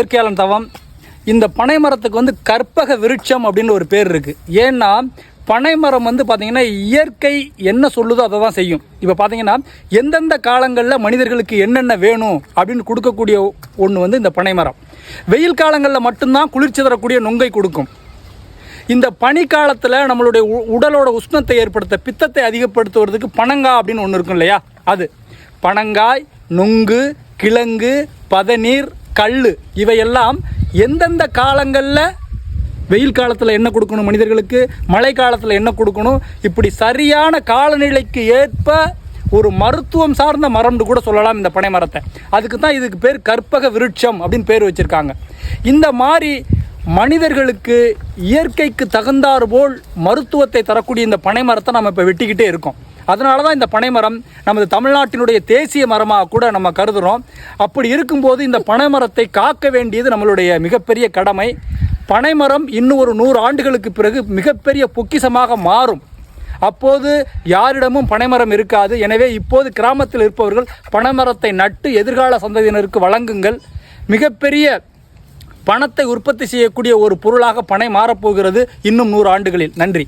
இயற்கையாளன் தவம். இந்த பனை மரத்துக்கு வந்து கற்பக விருட்சம் அப்படின்னு ஒரு பேர் இருக்குது ஏன்னா பனை மரம் வந்து பார்த்திங்கன்னா இயற்கை என்ன சொல்லுதோ அதை தான் செய்யும். இப்போ பார்த்தீங்கன்னா எந்தெந்த காலங்களில் மனிதர்களுக்கு என்னென்ன வேணும் அப்படின்னு கொடுக்கக்கூடிய ஒன்று வந்து இந்த பனை மரம் வெயில் காலங்களில் மட்டும்தான் குளிர்ச்சி தரக்கூடிய நொங்கை கொடுக்கும். இந்த பனிக்காலத்தில் நம்மளுடைய உ- உடலோட உஷ்ணத்தை ஏற்படுத்த பித்தத்தை அதிகப்படுத்துவதற்கு பனங்காய் அப்படின்னு ஒன்று இருக்கும் இல்லையா? அது. பனங்காய் நுங்கு கிழங்கு பதநீர் கல் இவையெல்லாம் எந்தெந்த காலங்களில்? வெயில் காலத்தில் என்ன கொடுக்கணும் மனிதர்களுக்கு? மழை காலத்தில் என்ன கொடுக்கணும்? இப்படி சரியான காலநிலைக்கு ஏற்ப ஒரு மருத்துவம் சார்ந்த மரம்னு கூட சொல்லலாம் இந்த பனை மரத்தை. அதுக்கு தான் இதுக்கு பேர் கற்பக விருட்சம் அப்படின்னு பேர் வச்சுருக்காங்க. இந்த மாதிரி மனிதர்களுக்கு இயற்கைக்கு தகுந்தாறு போல் மருத்துவத்தை தரக்கூடிய இந்த பனை மரத்தை நம்ம இப்போ வெட்டிக்கிட்டே இருக்கோம். அதனால தான் இந்த பனைமரம் நமது தமிழ்நாட்டினுடைய தேசிய மரமாக கூட நம்ம கருதுகிறோம் அப்படி இருக்கும்போது இந்த பனைமரத்தை காக்க வேண்டியது நம்மளுடைய மிகப்பெரிய கடமை. பனைமரம் இன்னும் ஒரு நூறு ஆண்டுகளுக்கு பிறகு மிகப்பெரிய பொக்கிஷமாக மாறும். அப்போது யாரிடமும் பனைமரம் இருக்காது. எனவே இப்போது கிராமத்தில் இருப்பவர்கள் பனைமரத்தை நட்டு எதிர்கால சந்ததியினருக்கு வழங்குங்கள். மிகப்பெரிய பணத்தை உற்பத்தி செய்யக்கூடிய ஒரு பொருளாக பனை மாறப்போகிறது இன்னும் நூறு ஆண்டுகளில். நன்றி.